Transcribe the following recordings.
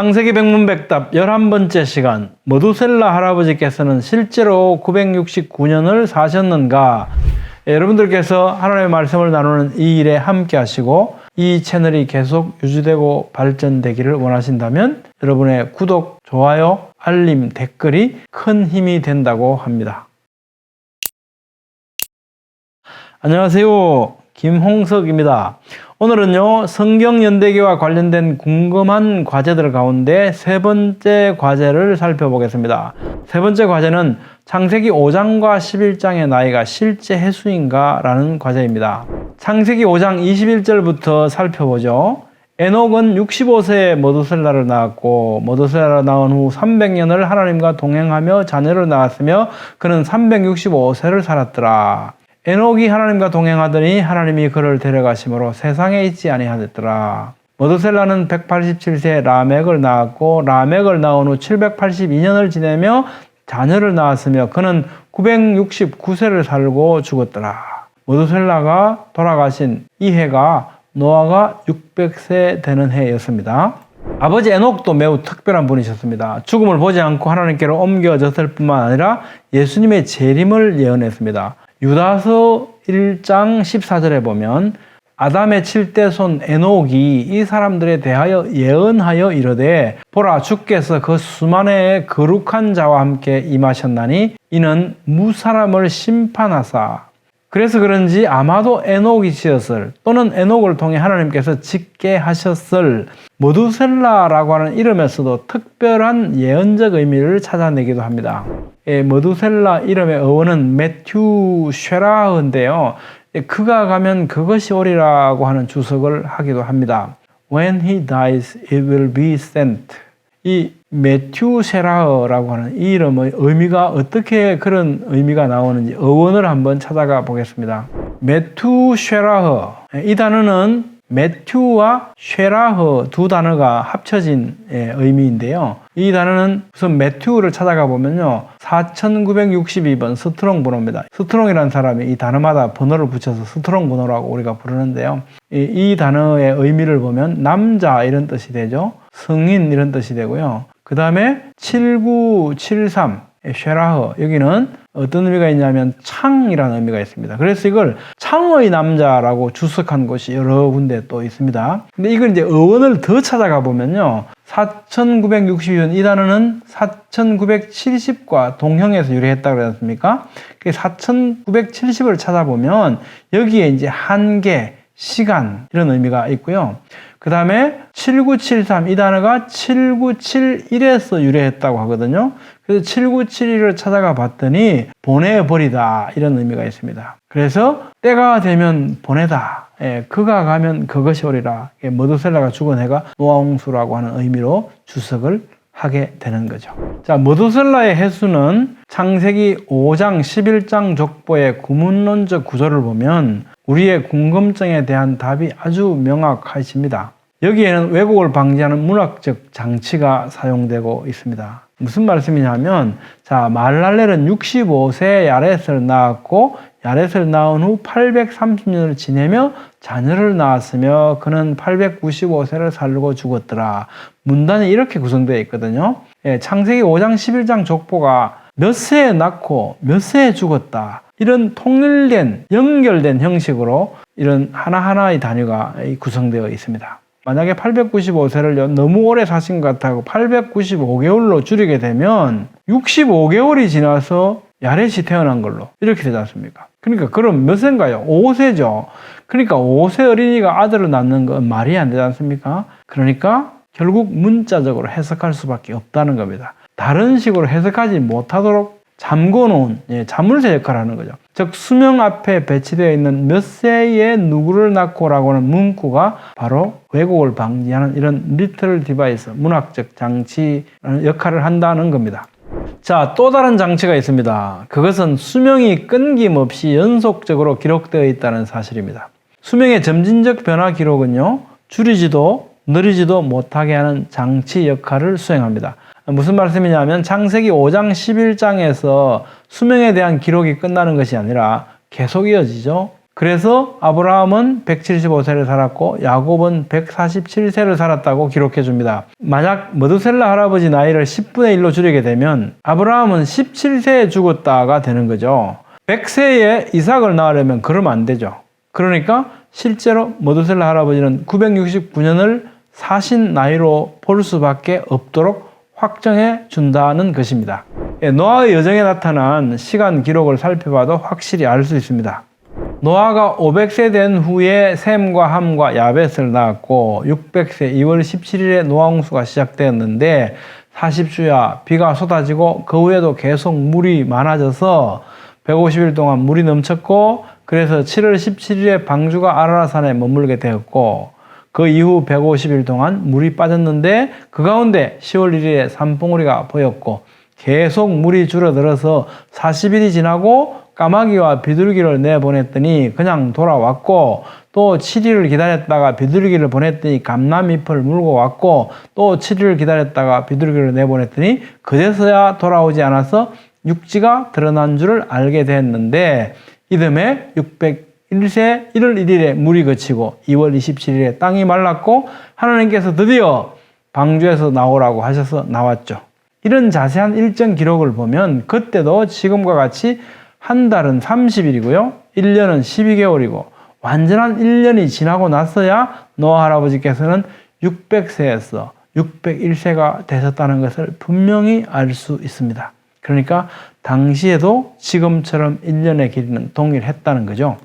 창세기 백문백답 11번째 시간 머두셀라 할아버지께서는 실제로 969년을 사셨는가 예, 여러분들께서 하나님의 말씀을 나누는 이 일에 함께 하시고 이 채널이 계속 유지되고 발전되기를 원하신다면 여러분의 구독, 좋아요, 알림, 댓글이 큰 힘이 된다고 합니다. 안녕하세요. 김홍석입니다. 오늘은요, 성경연대기와 관련된 궁금한 과제들 가운데 세 번째 과제를 살펴보겠습니다. 세 번째 과제는 창세기 5장과 11장의 나이가 실제 해수인가? 라는 과제입니다. 창세기 5장 21절부터 살펴보죠. 에녹은 65세에 머두셀라를 낳았고 머두셀라를 낳은 후 300년을 하나님과 동행하며 자녀를 낳았으며 그는 365세를 살았더라. 에녹이 하나님과 동행하더니 하나님이 그를 데려가심으로 세상에 있지 아니하였더라. 머두셀라는 187세 라멕을 낳았고 라멕을 낳은 후 782년을 지내며 자녀를 낳았으며 그는 969세를 살고 죽었더라. 머두셀라가 돌아가신 이 해가 노아가 600세 되는 해였습니다. 아버지 에녹도 매우 특별한 분이셨습니다. 죽음을 보지 않고 하나님께로 옮겨졌을 뿐만 아니라 예수님의 재림을 예언했습니다. 유다서 1장 14절에 보면 아담의 칠대 손 에녹이 이 사람들에 대하여 예언하여 이르되 보라 주께서 그 수만의 거룩한 자와 함께 임하셨나니 이는 무사람을 심판하사 그래서 그런지 아마도 에녹이시었을 또는 에녹을 통해 하나님께서 짓게 하셨을 머두셀라라고 하는 이름에서도 특별한 예언적 의미를 찾아내기도 합니다. 예, 머두셀라 이름의 어원은 매튜 쉐라흐인데요. 예, 그가 가면 그것이 오리라고 하는 주석을 하기도 합니다. When he dies, it will be sent. 이 매튜 쉐라흐라고 하는 이 이름의 의미가 어떻게 그런 의미가 나오는지 어원을 한번 찾아가 보겠습니다. 매투 쉐라흐 이 단어는 매튜와 쉐라흐 두 단어가 합쳐진 예, 의미인데요. 이 단어는 우선 매튜를 찾아가 보면요. 4962번 스트롱 번호입니다. 스트롱이라는 사람이 이 단어마다 번호를 붙여서 스트롱 번호라고 우리가 부르는데요. 이, 이 단어의 의미를 보면 남자 이런 뜻이 되죠. 성인 이런 뜻이 되고요. 그 다음에 7973 쉐라흐 여기는 어떤 의미가 있냐면 창이라는 의미가 있습니다. 그래서 이걸 창의 남자라고 주석한 곳이 여러 군데 또 있습니다. 근데 이걸 이제 어원을 더 찾아가 보면요. 4962년 이 단어는 4970과 동형에서 유래했다고 그러지 않습니까? 4970을 찾아보면 여기에 이제 한계, 시간 이런 의미가 있고요. 그 다음에 7973 이 단어가 7971에서 유래했다고 하거든요. 그래서 7971을 찾아가 봤더니 보내버리다 이런 의미가 있습니다. 그래서 때가 되면 보내다. 예, 그가 가면 그것이 오리라. 예, 머두셀라가 죽은 해가 노아홍수라고 하는 의미로 주석을 하게 되는 거죠. 자, 머두셀라의 해수는 창세기 5장 11장 족보의 구문론적 구조를 보면 우리의 궁금증에 대한 답이 아주 명확하십니다. 여기에는 왜곡을 방지하는 문학적 장치가 사용되고 있습니다. 무슨 말씀이냐면, 자, 말랄렐은 65세에 야렛을 낳았고, 야렛을 낳은 후 830년을 지내며 자녀를 낳았으며, 그는 895세를 살고 죽었더라. 문단이 이렇게 구성되어 있거든요. 예, 창세기 5장 11장 족보가 몇 세에 낳고 몇 세에 죽었다. 이런 통일된, 연결된 형식으로 이런 하나하나의 단위가 구성되어 있습니다. 만약에 895세를 너무 오래 사신 것 같다고 895개월로 줄이게 되면 65개월이 지나서 야렛이 태어난 걸로 이렇게 되지 않습니까? 그러니까 그럼 몇 세인가요? 5세죠. 그러니까 5세 어린이가 아들을 낳는 건 말이 안 되지 않습니까? 그러니까 결국 문자적으로 해석할 수밖에 없다는 겁니다. 다른 식으로 해석하지 못하도록 잠궈놓은 예, 자물쇠 역할을 하는 거죠. 즉 수명 앞에 배치되어 있는 몇 세에 누구를 낳고라고 하는 문구가 바로 왜곡을 방지하는 이런 리틀 디바이스, 문학적 장치 역할을 한다는 겁니다. 자, 또 다른 장치가 있습니다. 그것은 수명이 끊김없이 연속적으로 기록되어 있다는 사실입니다. 수명의 점진적 변화 기록은요, 줄이지도 느리지도 못하게 하는 장치 역할을 수행합니다. 무슨 말씀이냐면 창세기 5장 11장에서 수명에 대한 기록이 끝나는 것이 아니라 계속 이어지죠. 그래서 아브라함은 175세를 살았고 야곱은 147세를 살았다고 기록해 줍니다. 만약 머드셀라 할아버지 나이를 10분의 1로 줄이게 되면 아브라함은 17세에 죽었다가 되는 거죠. 100세에 이삭을 낳으려면 그러면 안 되죠. 그러니까 실제로 머드셀라 할아버지는 969년을 사신 나이로 볼 수밖에 없도록 확정해 준다는 것입니다. 예, 노아의 여정에 나타난 시간 기록을 살펴봐도 확실히 알 수 있습니다. 노아가 500세 된 후에 셈과 함과 야벳을 낳았고 600세 2월 17일에 노아홍수가 시작되었는데 40주야 비가 쏟아지고 그 후에도 계속 물이 많아져서 150일 동안 물이 넘쳤고 그래서 7월 17일에 방주가 아라라산에 머물게 되었고 그 이후 150일 동안 물이 빠졌는데 그 가운데 10월 1일에 산봉우리가 보였고 계속 물이 줄어들어서 40일이 지나고 까마귀와 비둘기를 내보냈더니 그냥 돌아왔고 또 7일을 기다렸다가 비둘기를 보냈더니 감나잎을 물고 왔고 또 7일을 기다렸다가 비둘기를 내보냈더니 그제서야 돌아오지 않아서 육지가 드러난 줄을 알게 됐는데 이듬해 601세 1월 1일에 물이 그치고 2월 27일에 땅이 말랐고 하나님께서 드디어 방주에서 나오라고 하셔서 나왔죠. 이런 자세한 일정 기록을 보면 그때도 지금과 같이 한 달은 30일이고요. 1년은 12개월이고 완전한 1년이 지나고 나서야 노아 할아버지께서는 600세에서 601세가 되셨다는 것을 분명히 알 수 있습니다. 그러니까 당시에도 지금처럼 1년의 길이는 동일했다는 거죠.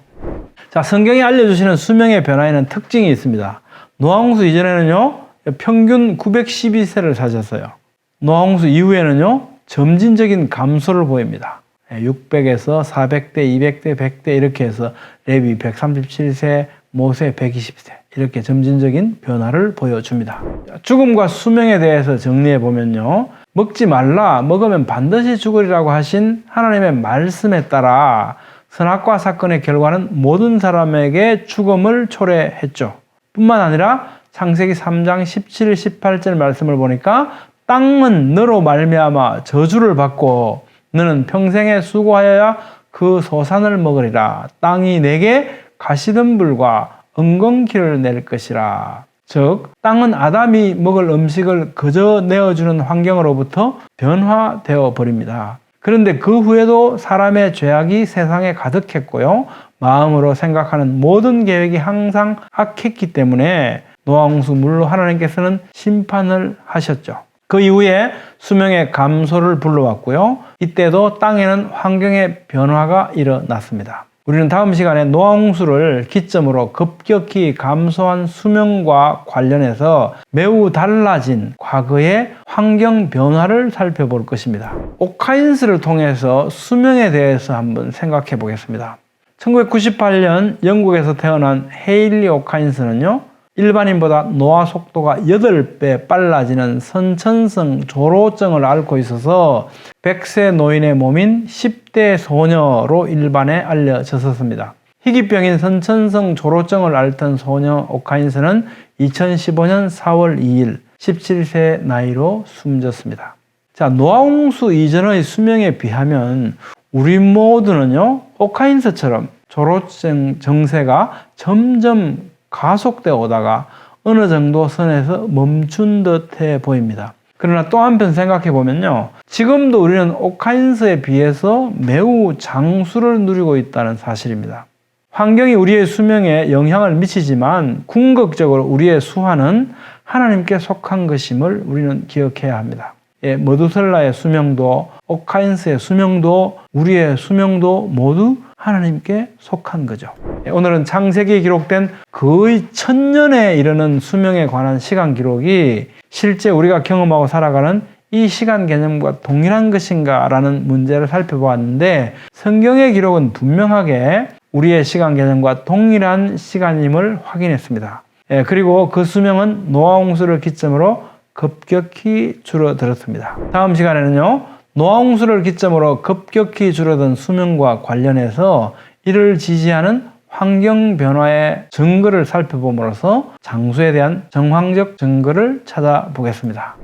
자, 성경이 알려주시는 수명의 변화에는 특징이 있습니다. 노아홍수 이전에는요, 평균 912세를 사셨어요. 노아홍수 이후에는요, 점진적인 감소를 보입니다. 600에서 400대, 200대, 100대 이렇게 해서 레위 137세, 모세 120세 이렇게 점진적인 변화를 보여줍니다. 죽음과 수명에 대해서 정리해 보면요. 먹지 말라, 먹으면 반드시 죽으리라고 하신 하나님의 말씀에 따라 선악과 사건의 결과는 모든 사람에게 죽음을 초래했죠. 뿐만 아니라 창세기 3장 17, 18절 말씀을 보니까 땅은 너로 말미암아 저주를 받고 너는 평생에 수고하여야 그 소산을 먹으리라. 땅이 내게 가시덤불과 엉겅퀴를 낼 것이라. 즉, 땅은 아담이 먹을 음식을 그저 내어주는 환경으로부터 변화되어 버립니다. 그런데 그 후에도 사람의 죄악이 세상에 가득했고요. 마음으로 생각하는 모든 계획이 항상 악했기 때문에 노아홍수 물로 하나님께서는 심판을 하셨죠. 그 이후에 수명의 감소를 불러왔고요. 이때도 땅에는 환경의 변화가 일어났습니다. 우리는 다음 시간에 노아홍수를 기점으로 급격히 감소한 수명과 관련해서 매우 달라진 과거의 환경 변화를 살펴볼 것입니다. 오카인스를 통해서 수명에 대해서 한번 생각해 보겠습니다. 1998년 영국에서 태어난 헤일리 오카인스는요, 일반인보다 노화 속도가 8배 빨라지는 선천성 조로증을 앓고 있어서 100세 노인의 몸인 10대 소녀로 일반에 알려졌었습니다. 희귀병인 선천성 조로증을 앓던 소녀 오카인스는 2015년 4월 2일 17세 나이로 숨졌습니다. 자, 노아홍수 이전의 수명에 비하면 우리 모두는요, 오카인스처럼 조로증 정세가 점점 가속되어 오다가 어느 정도 선에서 멈춘 듯해 보입니다. 그러나 또 한편 생각해 보면요. 지금도 우리는 오카인스에 비해서 매우 장수를 누리고 있다는 사실입니다. 환경이 우리의 수명에 영향을 미치지만 궁극적으로 우리의 수화는 하나님께 속한 것임을 우리는 기억해야 합니다. 예, 머두셀라의 수명도 오카인스의 수명도 우리의 수명도 모두 하나님께 속한 거죠. 예, 오늘은 창세기에 기록된 거의 천년에 이르는 수명에 관한 시간 기록이 실제 우리가 경험하고 살아가는 이 시간 개념과 동일한 것인가 라는 문제를 살펴보았는데 성경의 기록은 분명하게 우리의 시간 개념과 동일한 시간임을 확인했습니다. 예, 그리고 그 수명은 노아홍수를 기점으로 급격히 줄어들었습니다. 다음 시간에는요, 노아홍수를 기점으로 급격히 줄어든 수명과 관련해서 이를 지지하는 환경 변화의 증거를 살펴봄으로써 장수에 대한 정황적 증거를 찾아보겠습니다.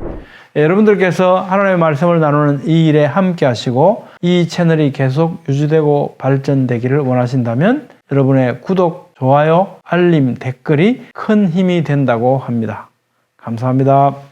예, 여러분들께서 하나님의 말씀을 나누는 이 일에 함께 하시고 이 채널이 계속 유지되고 발전되기를 원하신다면 여러분의 구독, 좋아요, 알림, 댓글이 큰 힘이 된다고 합니다. 감사합니다.